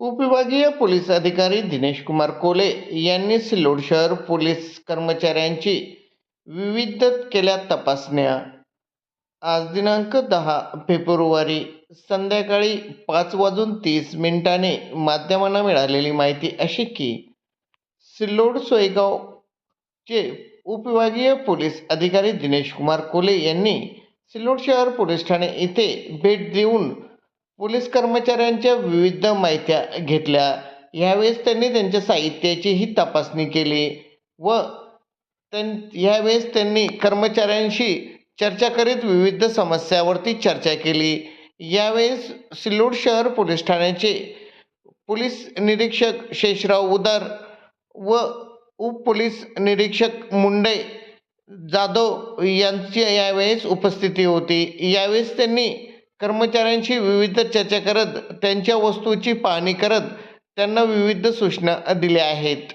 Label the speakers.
Speaker 1: उपविभागीय पोलीस अधिकारी दिनेश कुमार कोले यांनी सिल्लोड शहर पोलीस कर्मचाऱ्यांची विविध केल्या तपासण्या. आज दिनांक दहा फेब्रुवारी संध्याकाळी पाच वाजून तीस मिनिटाने माध्यमांना मिळालेली माहिती अशी की सिल्लोड सोयगावचे उपविभागीय पोलीस अधिकारी दिनेश कुमार कोले यांनी सिल्लोड शहर पोलीस ठाणे येथे भेट देऊन पोलीस कर्मचाऱ्यांच्या विविध माहित्या घेतल्या. यावेळेस त्यांनी त्यांच्या साहित्याचीही तपासणी केली व त्यां ह्यावेळेस त्यांनी कर्मचाऱ्यांशी चर्चा करीत विविध समस्यावरती चर्चा केली. यावेळेस सिल्लोड शहर पोलीस ठाण्याचे पोलीस निरीक्षक शेषराव उदार व उपपोलीस निरीक्षक मुंडे जाधव यांची यावेळेस उपस्थिती होती. यावेळेस त्यांनी कर्मचाऱ्यांशी विविध चर्चा करत त्यांच्या वस्तूची पाहणी करत त्यांना विविध सूचना दिल्या आहेत.